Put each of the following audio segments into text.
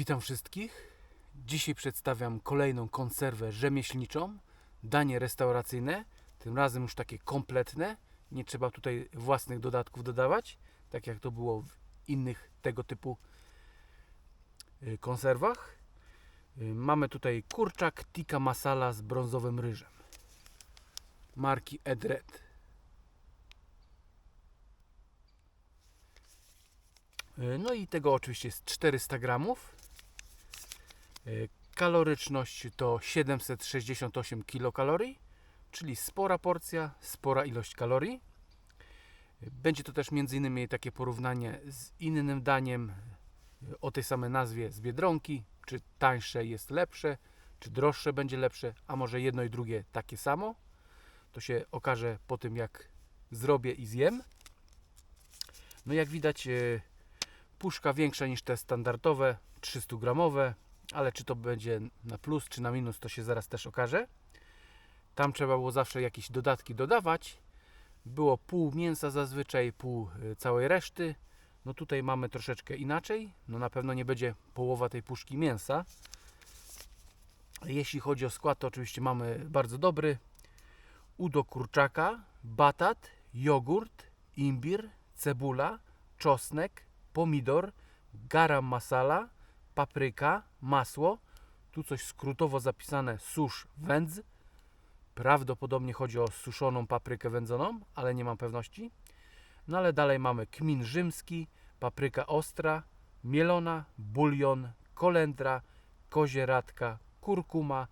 Witam wszystkich. Dzisiaj przedstawiam kolejną konserwę rzemieślniczą, danie restauracyjne, tym razem już takie kompletne. Nie trzeba tutaj własnych dodatków dodawać, tak jak to było w innych tego typu y, konserwach. Y, Mamy tutaj kurczak tikka masala z brązowym ryżem marki Edred. Y, No i tego oczywiście jest 400 gramów. Y, Kaloryczność to 768 kilokalorii, czyli spora porcja, spora ilość kalorii. Y, Będzie to też m.in. takie porównanie z innym daniem y, o tej samej nazwie z Biedronki, czy tańsze jest lepsze, czy droższe będzie lepsze, a może jedno i drugie takie samo. To się okaże po tym jak zrobię i zjem. No jak widać puszka większa niż te standardowe, 300 gramowe, ale czy to będzie na plus czy na minus to się zaraz też okaże. Tam trzeba było zawsze jakieś dodatki dodawać. Było pół mięsa zazwyczaj, pół y, całej reszty. No tutaj mamy troszeczkę inaczej. No na pewno nie będzie połowa tej puszki mięsa. Jeśli chodzi o skład, to oczywiście mamy bardzo dobry. Udo kurczaka, batat, jogurt, imbir, cebula, czosnek, pomidor, garam masala, papryka, masło. Tu coś skrótowo zapisane susz wędz. Prawdopodobnie chodzi o suszoną paprykę wędzoną, ale nie mam pewności. No ale dalej mamy kmin rzymski, papryka ostra, mielona, bulion, kolendra, kozie radka, kurkuma,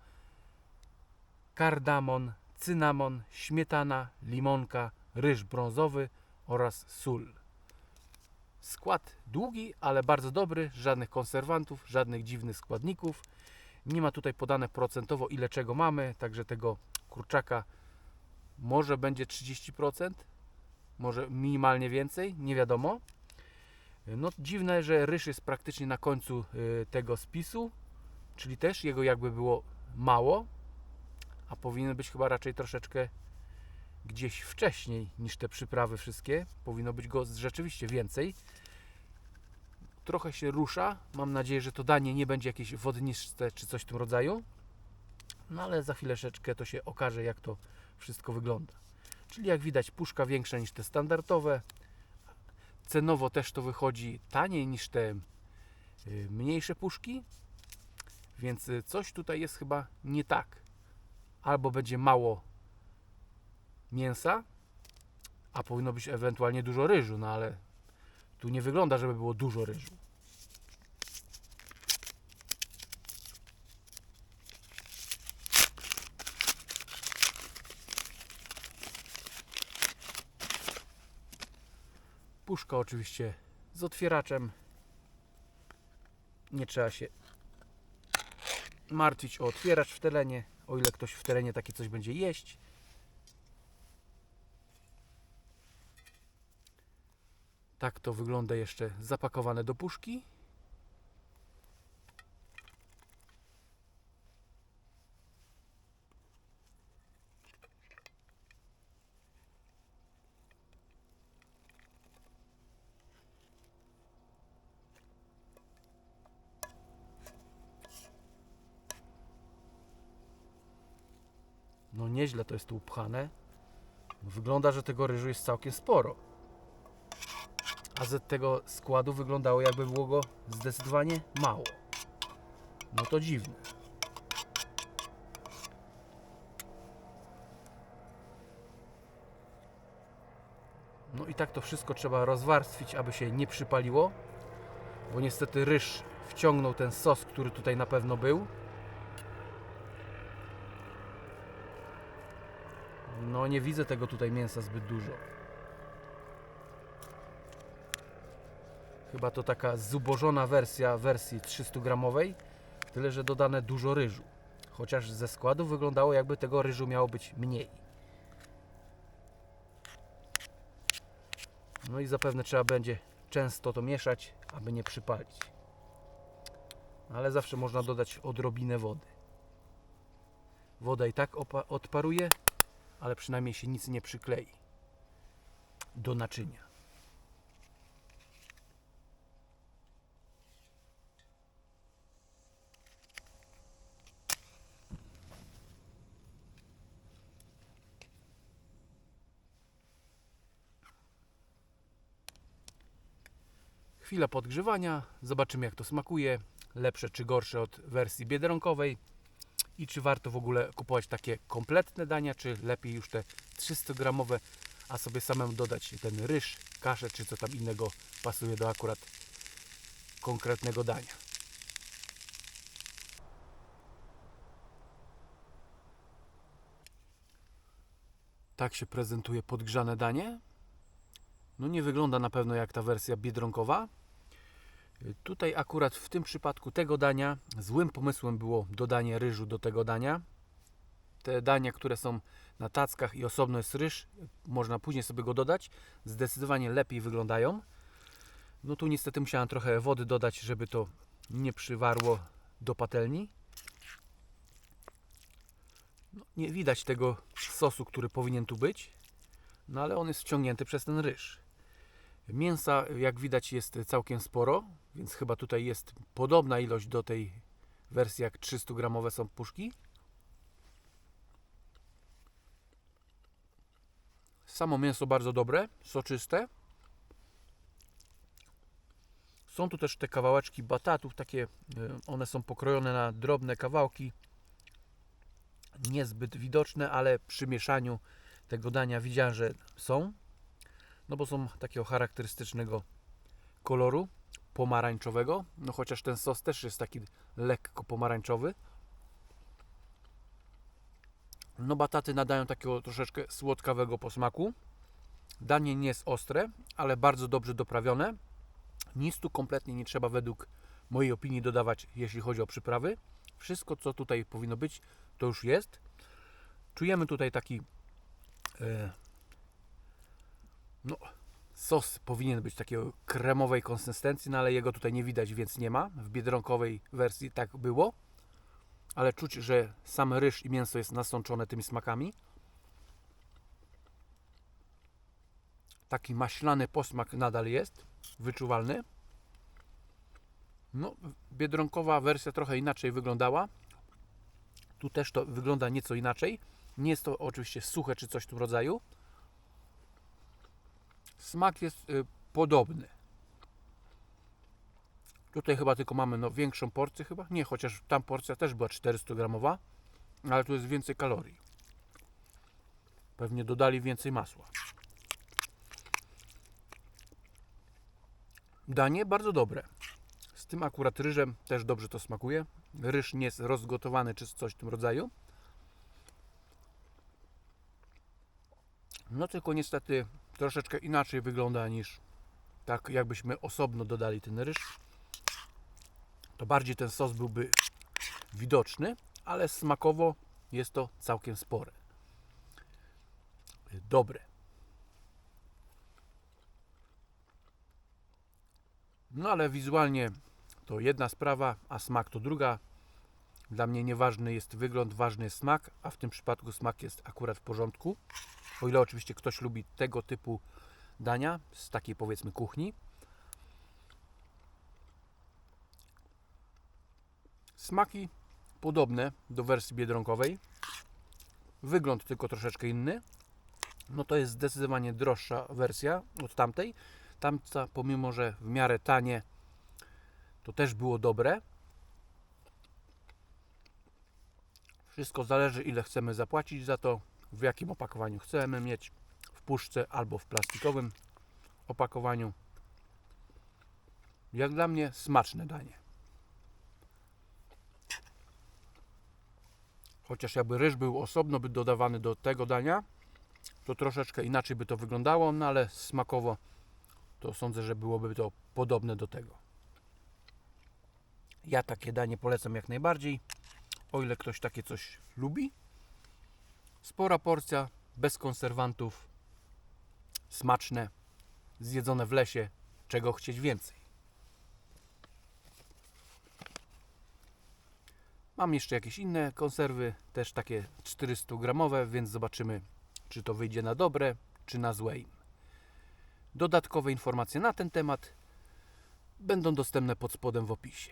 kardamon, cynamon, śmietana, limonka, ryż brązowy oraz sól. Skład długi, ale bardzo dobry, żadnych konserwantów, żadnych dziwnych składników. Nie ma tutaj podane procentowo ile czego mamy, także tego kurczaka może będzie 30%, może minimalnie więcej, nie wiadomo. No dziwne, że ryż jest praktycznie na końcu y, tego spisu, czyli też jego jakby było mało, a powinien być chyba raczej troszeczkę gdzieś wcześniej niż te przyprawy wszystkie. Powinno być go rzeczywiście więcej. Trochę się rusza. Mam nadzieję, że to danie nie będzie jakieś wodniste czy coś w tym rodzaju. No ale za chwileczkę to się okaże, jak to wszystko wygląda. Czyli jak widać, puszka większa niż te standardowe. Cenowo też to wychodzi taniej niż te y, mniejsze puszki. Więc y, coś tutaj jest chyba nie tak. Albo będzie mało mięsa, a powinno być ewentualnie dużo ryżu, no ale tu nie wygląda, żeby było dużo ryżu. Puszka oczywiście z otwieraczem. Nie trzeba się martwić o otwieracz w terenie, o ile ktoś w terenie takie coś będzie jeść. Tak to wygląda jeszcze zapakowane do puszki. No nieźle to jest tu upchane. Wygląda, że tego ryżu jest całkiem sporo. A z tego składu wyglądało jakby było go zdecydowanie mało. No to dziwne. No i tak to wszystko trzeba rozwarstwić, aby się nie przypaliło. Bo niestety ryż wciągnął ten sos, który tutaj na pewno był. No nie widzę tego tutaj mięsa zbyt dużo. Chyba to taka zubożona wersja wersji 300 gramowej, tyle że dodane dużo ryżu. Chociaż ze składu wyglądało jakby tego ryżu miało być mniej. No i zapewne trzeba będzie często to mieszać, aby nie przypalić. Ale zawsze można dodać odrobinę wody. Woda i tak odparuje, ale przynajmniej się nic nie przyklei do naczynia. Chwila podgrzewania, zobaczymy jak to smakuje. Lepsze czy gorsze od wersji biedronkowej i czy warto w ogóle kupować takie kompletne dania, czy lepiej już te 300 gramowe, a sobie samemu dodać ten ryż, kaszę, czy co tam innego pasuje do akurat konkretnego dania. Tak się prezentuje podgrzane danie. No nie wygląda na pewno jak ta wersja biedronkowa. Tutaj akurat w tym przypadku tego dania złym pomysłem było dodanie ryżu do tego dania. Te dania, które są na tackach i osobno jest ryż, można później sobie go dodać, zdecydowanie lepiej wyglądają. No tu niestety musiałem trochę wody dodać, żeby to nie przywarło do patelni. No, nie widać tego sosu, który powinien tu być, no ale on jest wciągnięty przez ten ryż. Mięsa, jak widać, jest całkiem sporo, więc chyba tutaj jest podobna ilość do tej wersji, jak 300 gramowe są puszki. Samo mięso bardzo dobre, soczyste. Są tu też te kawałeczki batatów, takie, e, one są pokrojone na drobne kawałki. Niezbyt widoczne, ale przy mieszaniu tego dania widziałem, że są. No bo są takiego charakterystycznego koloru pomarańczowego. No chociaż ten sos też jest taki lekko pomarańczowy. No bataty nadają takiego troszeczkę słodkawego posmaku. Danie nie jest ostre, ale bardzo dobrze doprawione. Nic tu kompletnie nie trzeba według mojej opinii dodawać, jeśli chodzi o przyprawy. Wszystko, co tutaj powinno być, to już jest. Czujemy tutaj taki e, no, sos powinien być takiego kremowej konsystencji, no ale jego tutaj nie widać, więc nie ma. W biedronkowej wersji tak było. Ale czuć, że sam ryż i mięso jest nasączone tymi smakami. Taki maślany posmak nadal jest, wyczuwalny. No, biedronkowa wersja trochę inaczej wyglądała. Tu też to wygląda nieco inaczej. Nie jest to oczywiście suche czy coś w tym rodzaju. Smak jest y, podobny. Tutaj chyba tylko mamy no, większą porcję chyba. Nie, chociaż tam porcja też była 400 gramowa, ale tu jest więcej kalorii. Pewnie dodali więcej masła. Danie bardzo dobre. Z tym akurat ryżem też dobrze to smakuje. Ryż nie jest rozgotowany czy coś w tym rodzaju. No tylko niestety troszeczkę inaczej wygląda niż tak jakbyśmy osobno dodali ten ryż. To bardziej ten sos byłby widoczny, ale smakowo jest to całkiem spore. Dobre. No ale wizualnie to jedna sprawa, a smak to druga. Dla mnie nieważny jest wygląd, ważny jest smak, a w tym przypadku smak jest akurat w porządku. O ile oczywiście ktoś lubi tego typu dania z takiej powiedzmy kuchni. Smaki podobne do wersji biedronkowej. Wygląd tylko troszeczkę inny. No to jest zdecydowanie droższa wersja od tamtej. Tamta, pomimo że w miarę tanie, to też było dobre. Wszystko zależy, ile chcemy zapłacić za to, w jakim opakowaniu chcemy mieć, w puszce albo w plastikowym opakowaniu. Jak dla mnie smaczne danie. Chociaż jakby ryż był osobno by dodawany do tego dania, to troszeczkę inaczej by to wyglądało, no ale smakowo to sądzę, że byłoby to podobne do tego. Ja takie danie polecam jak najbardziej, o ile ktoś takie coś lubi. Spora porcja, bez konserwantów, smaczne, zjedzone w lesie, czego chcieć więcej. Mam jeszcze jakieś inne konserwy, też takie 400 gramowe, więc zobaczymy, czy to wyjdzie na dobre, czy na złe im. Dodatkowe informacje na ten temat będą dostępne pod spodem w opisie.